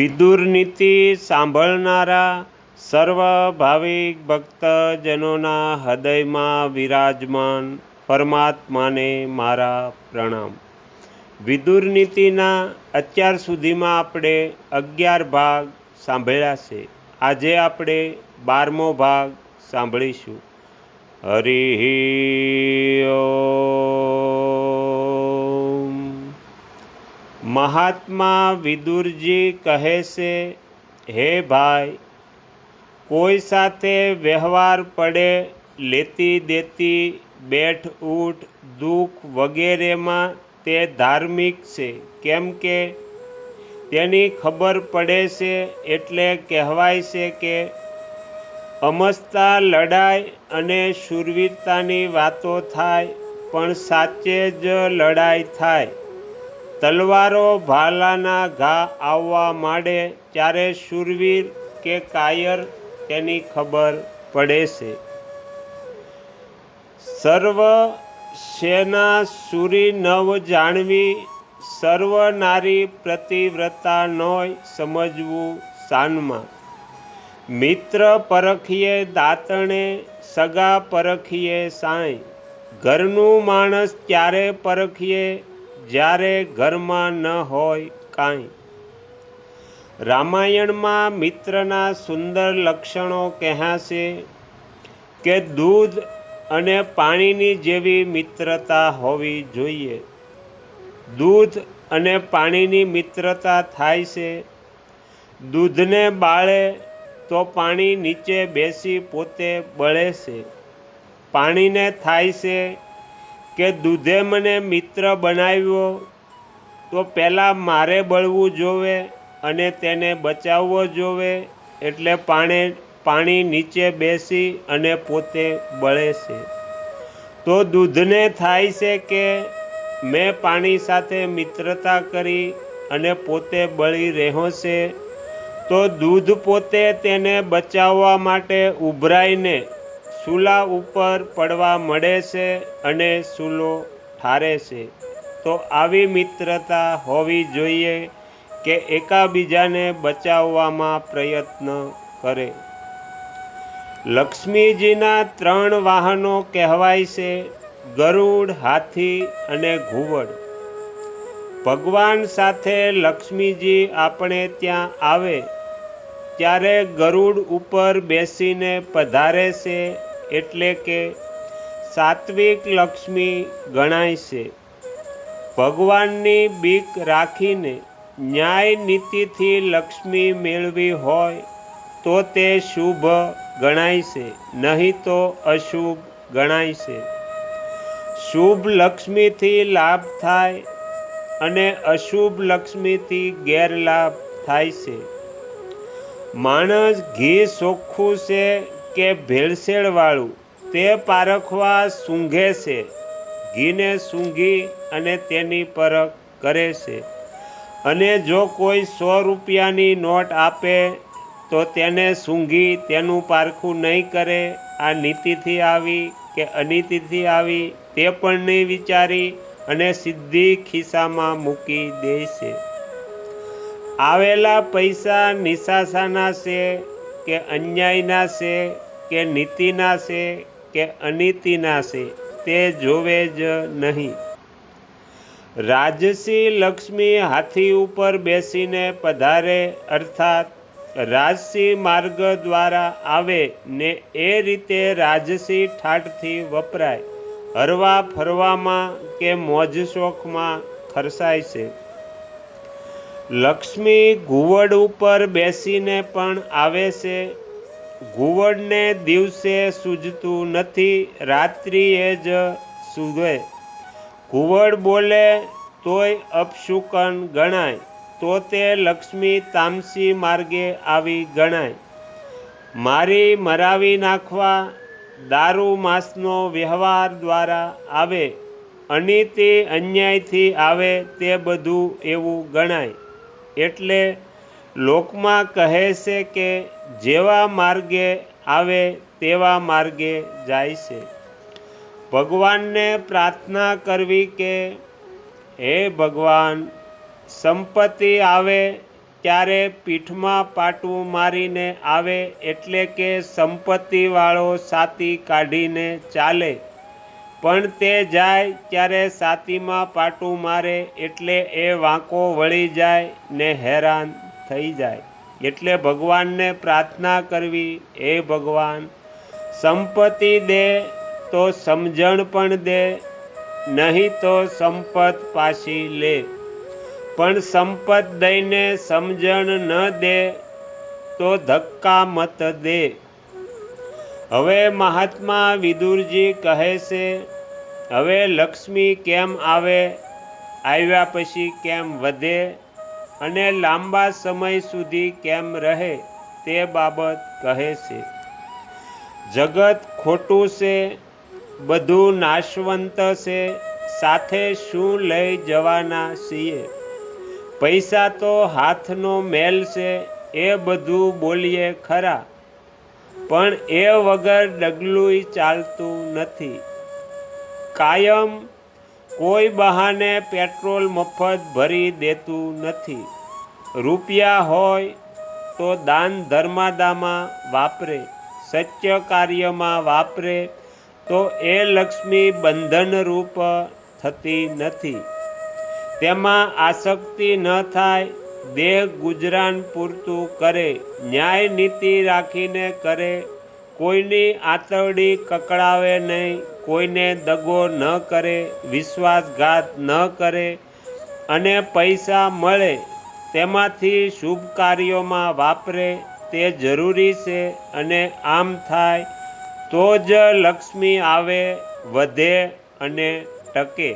વિદુર નીતિ સાંભળનારા સર્વ ભાવિક ભક્તજનોના હૃદયમાં વિરાજમાન પરમાત્માને મારા પ્રણામ. વિદુર નીતિના અત્યાર સુધીમાં આપણે અગિયાર ભાગ સાંભળ્યા છે. આજે આપણે બારમો ભાગ સાંભળીશું. હરિ મહાત્મા વિદુરજી કહે છે, હે ભાઈ, કોઈ સાથે વ્યવહાર પડે, લેતી દેતી બેઠ ઊઠ દુઃખ વગેરેમાં તે ધાર્મિક છે. કેમ કે તેની ખબર પડે છે એટલે કહેવાય છે કે અમસ્તા લડાઈ અને શૂરવીરતાની વાતો થાય, પણ સાચે જ લડાઈ થાય. તલવારો ભાલાના ઘા આવવા માંડે ત્યારે શૂરવીર કે કાયર તેની ખબર પડે છે. સર્વ સેના સુરી નવ જાણવી, સર્વ નારી પ્રતિવ્રતા નોય સમજવું સાનમાં. મિત્ર પરખીએ દાંતણે, સગા પરખીએ સાંઈ ઘરનું માણસ ત્યારે પરખીએ જ્યારે ઘરમાં ન હોય કાંઈ. રામાયણમાં મિત્રના સુંદર લક્ષણો કહેશે કે દૂધ અને પાણીની જેવી મિત્રતા હોવી જોઈએ. દૂધ અને પાણીની મિત્રતા થાય છે. દૂધને બાળે તો પાણી નીચે બેસી પોતે બળે છે. પાણીને થાય છે કે દૂધે મને મિત્ર બનાવ્યો, તો પહેલાં મારે બળવું જોવે અને તેને બચાવવો જોવે, એટલે પાણે પાણી નીચે બેસી અને પોતે બળે છે. તો દૂધને થાય છે કે મેં પાણી સાથે મિત્રતા કરી અને પોતે બળી રહ્યો છે, તો દૂધ પોતે તેને બચાવવા માટે ઉભરાઈને સૂલા ઉપર પડવા મળે છે અને ચૂલો ઠારે છે. તો આવી મિત્રતા હોવી જોઈએ કે એકાબીજાને બચાવવામાં પ્રયત્ન કરે. લક્ષ્મીજીના ત્રણ વાહનો કહેવાય છે, ગરુડ, હાથી અને ઘુવડ. ભગવાન સાથે લક્ષ્મીજી આપણે ત્યાં આવે, ત્યારે ગરુડ ઉપર બેસીને પધારે છે એટલે કે સાત્વિક લક્ષ્મી ગણાય છે. ભગવાનની બીક રાખીને ન્યાય નીતિથી લક્ષ્મી મેળવી હોય તો તે શુભ ગણાય છે, નહીં તો અશુભ ગણાય છે. શુભ લક્ષ્મીથી લાભ થાય અને અશુભ લક્ષ્મીથી ગેરલાભ થાય છે. માણસ ઘી ચોખ્ખું છે કે ભેળસેળવાળું, તે પારખવા સૂંઘે છે, ઘીને સૂંઘી અને તેની પરખ કરે છે. અને જો કોઈ સો રૂપિયાની નોટ આપે, તો તેને સૂંઘી તેનું પારખું નહીં કરે, આ નીતિથી આવી કે અનીતિથી આવી, તે પણ નહીં વિચારી અને સીધી ખિસ્સામાં મૂકી દે છે. આવેલા પૈસા નિશાસાના છે કે અન્યાયના છે, કે નીતિના છે, કે અનીતિના છે, તે જોવે જ નહીં. રાજસી લક્ષ્મી હાથી ઉપર બેસીને પધારે, અર્થાત રાજસી માર્ગ દ્વારા આવે ને એ રીતે રાજસી ઠાટથી વપરાય. હરવા ફરવામાં કે મોજ શોખમાં ખર્ચાય છે. લક્ષ્મી ઘુવડ ઉપર બેસીને પણ આવે છે. ઘુવડને દિવસે સૂજતું નથી, રાત્રિએ જ સૂવે. ઘુવડ બોલે, તોય અપશુકન ગણાય, તો તે લક્ષ્મી તામસી માર્ગે આવી ગણાય. મારી મરાવી નાખવા દારૂ માસનો વ્યવહાર દ્વારા આવે, અનીતિ અન્યાયથી આવે તે બધું એવું ગણાય. એટલે લોકમાં કહે છે કે જેવા માર્ગે આવે તેવા માર્ગે જાય છે. ભગવાનને પ્રાર્થના કરવી કે, હે ભગવાન, સંપત્તિ આવે ત્યારે પીઠમાં પાટું મારીને આવે એટલે કે સંપત્તિવાળો સાતી કાઢીને ચાલે. પણ તે જાય ત્યારે સાતીમાં પાટું મારે એટલે એ વાંકો વળી જાય ને હેરાન થઈ જાય. એટલે ભગવાનને પ્રાર્થના કરવી એ ભગવાન, સંપત્તિ દે તો સમજણ પણ દે, નહીં તો સંપત પાછી લે. પણ સંપત દઈને સમજણ ન દે તો ધક્કા મત દે. હવે મહાત્મા વિદુરજી કહે છે, હવે લક્ષ્મી કેમ આવે? આવ્યા પછી કેમ વધે? અને લાંબા સમય સુધી કેમ રહે તે બાબત કહે છે. જગત ખોટું છે, બધું નાશવંત છે, સાથે શું લઈ જવાના છીએ? પૈસા તો હાથનો મેલ છે, એ બધું બોલીએ ખરા પણ એ વગર ડગલુંય ચાલતું નથી. કાયમ કોઈ બહાને પેટ્રોલ મફત ભરી દેતું નથી. રૂપિયા હોય તો દાન ધર્માદામાં વાપરે, સત્ય કાર્યમાં વાપરે, તો એ લક્ષ્મી બંધનરૂપ થતી નથી. તેમાં આસક્તિ ન થાય દેહ ગુજરાન પૂરતું કરે, ન્યાય નીતિ રાખીને કરે, કોઈની આતરડી કકડાવે નહીં, કોઈને દગો ન કરે, વિશ્વાસઘાત ન કરે અને પૈસા મળે, તેમાંથી શુભ કાર્યોમાં વાપરે, તે જરૂરી છે અને આમ થાય, તો જ લક્ષ્મી આવે, વધે અને ટકે.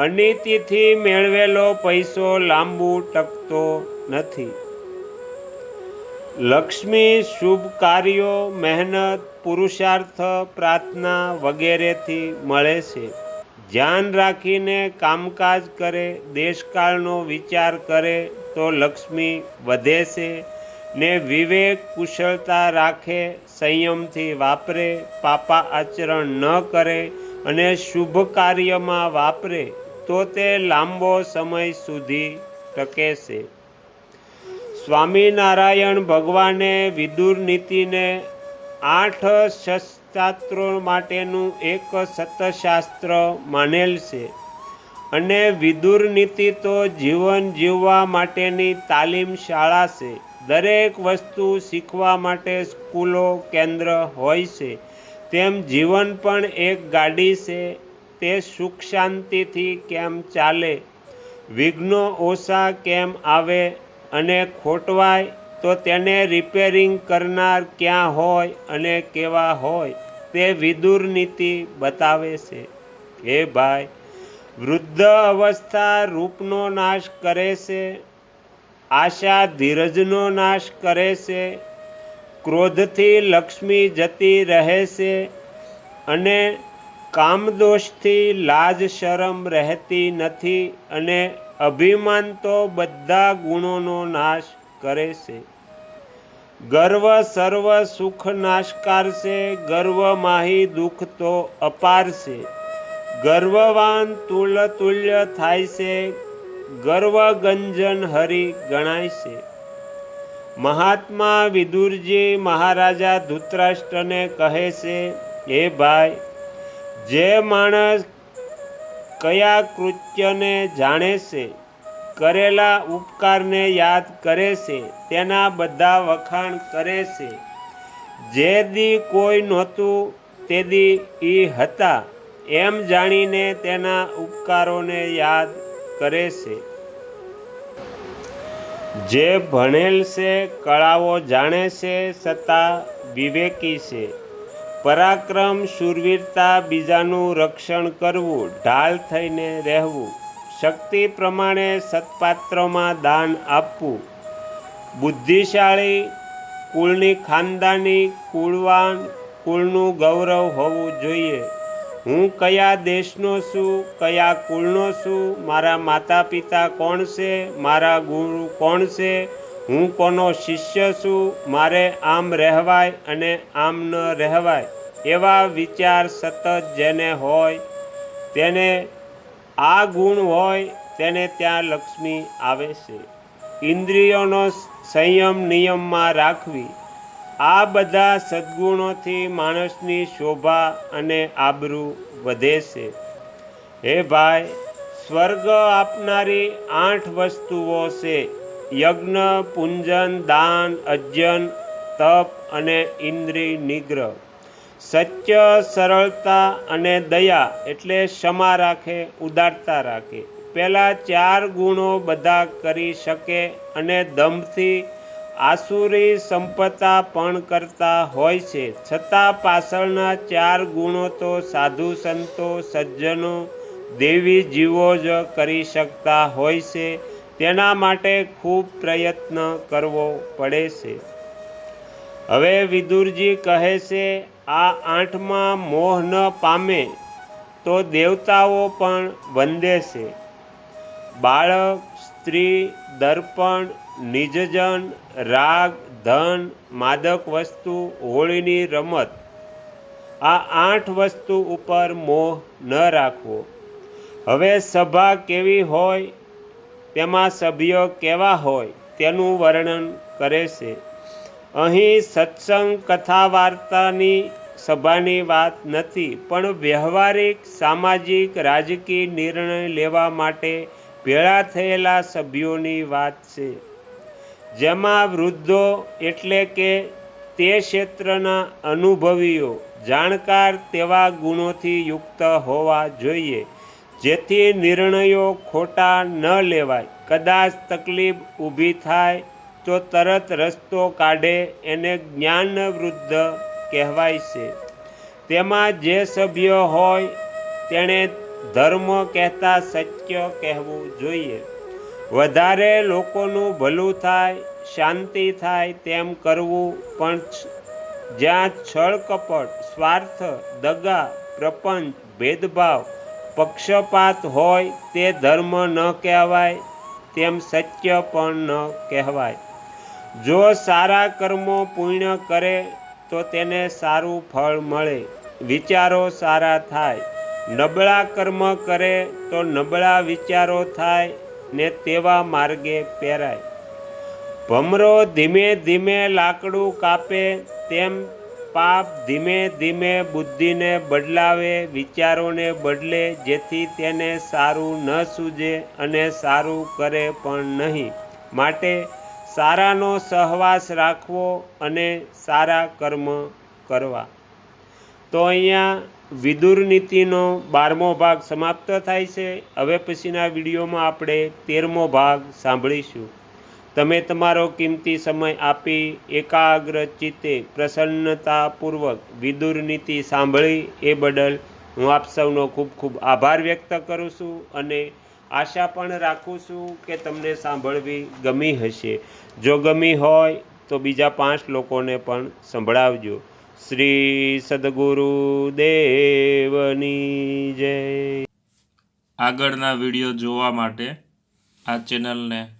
અનિતિથી મેળવેલો પૈસો લાંબુ ટકતો નથી. લક્ષ્મી શુભ કાર્યો, મહેનત, પુરુષાર્થ, પ્રાર્થના વગેરેથી મળે છે. ધ્યાન રાખીને કામકાજ કરે, દેશકાળનો વિચાર કરે તો લક્ષ્મી વધે છે ને વિવેક કુશળતા રાખે, સંયમથી વાપરે પાપા આચરણ ન કરે અને શુભ કાર્યમાં વાપરે. તો તે લાંબો સમય સુધી ટકે છે. સ્વામિનારાયણ ભગવાને વિદુર નીતિને આઠ શસ્ત્રાસ્ત્રો માટેનું એક સતશાસ્ત્ર માનેલ છે. અને વિદુર નીતિ તો જીવન જીવવા માટેની તાલીમ શાળા છે. દરેક વસ્તુ શીખવા માટે સ્કૂલો, કેન્દ્ર હોય છે. તેમ જીવન પણ એક ગાડી છે. તે સુખ શાંતિથી કેમ ચાલે? વિઘ્નો ઓછા કેમ આવે અને ખોટવાય? તો તેને રિપેરિંગ કરનાર ક્યાં હોય અને કેવા હોય? તે વિદુર નીતિ બતાવે છે. હે ભાઈ, વૃદ્ધ અવસ્થા રૂપનો નાશ કરે છે, આશા ધીરજનો નાશ કરે છે, ક્રોધથી લક્ષ્મી જતી રહે છે અને કામદોષથી લાજ શરમ રહેતી નથી અને અભિમાન તો બધા ગુણોનો નાશ કરે છે. ગર્વ સર્વ સુખ નાશકાર છે ગર્વ માહી દુઃખ તો અપાર છે ગર્વવાન તુલ તુલ્ય થાય છે ગર્વ ગંજન હરિ ગણાય છે મહાત્મા વિદુરજી મહારાજા ધૃતરાષ્ટ્રને કહે છે, હે ભાઈ જે માણસ કયા કૃત્યને જાણે છે, કરેલા ઉપકારને યાદ કરે છે, તેના બધા વખાણ કરે છે. જે દી કોઈ નહોતું તે દી એ હતા, એમ જાણીને તેના ઉપકારોને યાદ કરે છે. જે ભણેલ છે, કળાઓ જાણે છે છતાં વિવેકી છે. પરાક્રમ શૂરવીરતા બીજાનું રક્ષણ કરવું, ઢાલ થઈને રહેવું, શક્તિ પ્રમાણે સત્પાત્રમાં દાન આપવું. બુદ્ધિશાળી કુળની ખાનદાની કુળવાન કુળનું ગૌરવ હોવું જોઈએ. હું કયા દેશનો છું, કયા કુળનો છું, મારા માતા પિતા કોણ છે, મારા ગુરુ કોણ છે હું કોનો શિષ્ય છું, મારે આમ રહેવાય અને આમ ન રહેવાય, એવા વિચાર સતત જેને હોય, તેને આ ગુણ હોય, તેને ત્યાં લક્ષ્મી આવે છે. ઇન્દ્રિયોનો સંયમ નિયમમાં રાખવી, આ બધા સદ્ગુણોથી માણસની શોભા અને આબરૂ વધે છે. હે ભાઈ, સ્વર્ગ આપનારી આઠ વસ્તુઓ છે. યજ્ઞ, પૂંજન, દાન અજ્જન તપ અને ઇન્દ્રિય નિગ્રહ. સત્ય, સરળતા અને દયા એટલે ક્ષમા રાખે, ઉદારતા રાખે. પહેલાં ચાર ગુણો બધા કરી શકે અને દમથી આસુરી સંપત્તા પણ કરતા હોય છે. છતાં પાછળના ચાર ગુણો તો સાધુ સંતો, સજ્જનો, દેવી જીવો જ કરી શકતા હોય છે. તેના માટે ખૂબ પ્રયત્ન કરવો પડે છે. હવે વિદુરજી કહે છે, આ આઠમાં મોહ ન પામે તો દેવતાઓ પણ વંદે છે. બાળક, સ્ત્રી, દર્પણ, નિજજન, રાગ, ધન, માદક વસ્તુ, હોળીની રમત. આ આઠ વસ્તુ ઉપર મોહ ન રાખવો. હવે સભા કેવી હોય તેમાં સભ્યો કેવા હોય તેનું વર્ણન કરે છે. અહીં સત્સંગ કથા વાર્તાની સભાની વાત નથી, પણ વ્યવહારિક સામાજિક રાજકીય નિર્ણય લેવા માટે ભેળા થયેલા સભ્યોની વાત છે. જેમાં વૃદ્ધો એટલે કે તે ક્ષેત્રના અનુભવીઓ જાણકાર તેવા ગુણોથી યુક્ત હોવા જોઈએ. જેથી નિર્ણયો ખોટા ન લેવાય. કદાચ તકલીફ ઊભી થાય, તો તરત રસ્તો કાઢે એને જ્ઞાન વૃદ્ધ કહેવાય છે. તેમાં જે સભ્ય હોય, તેણે ધર્મ કહેતા સત્ય કહેવું જોઈએ. વધારે લોકોનું ભલું થાય, શાંતિ થાય તેમ કરવું પણ જ્યાં છળ કપટ, સ્વાર્થ, દગા, પ્રપંચ, ભેદભાવ પક્ષપાત હોય તે ધર્મ ન કહેવાય, તેમ સત્ય પણ ન કહેવાય. જો સારા કર્મો પુણ્ય કરે, તો તેને સારું ફળ મળે. વિચારો સારા થાય. નબળા કર્મ કરે, તો નબળા વિચારો થાય ને તેવા માર્ગે પહેરાય. ભમરો ધીમે ધીમે લાકડું કાપે, તેમ પાપ ધીમે ધીમે બુદ્ધિને બદલાવે, વિચારોને બદલે, જેથી તેને સારું ન સૂજે અને સારું કરે પણ નહીં. માટે સારાનો સહવાસ રાખવો અને સારા કર્મ કરવા. તો અહીંયા વિદુર નીતિનો બારમો ભાગ સમાપ્ત થાય છે. હવે પછીના વિડીયોમાં આપણે તેરમો ભાગ સાંભળીશું. તમે તમારો કિંમતી સમય આપી એકાગ્ર ચિત્તે પ્રસન્નતાપૂર્વક વિદુર નીતિ સાંભળી એ બદલ હું આપ સૌનો ખૂબ ખૂબ આભાર વ્યક્ત કરું છું અને આશા પણ રાખું છું કે તમને સાંભળવી ગમી હશે. જો ગમી હોય તો બીજા પાંચ લોકોને પણ સંભળાવજો. શ્રી સદગુરુ દેવની જય. આગળના વીડિયો જોવા માટે આ ચેનલને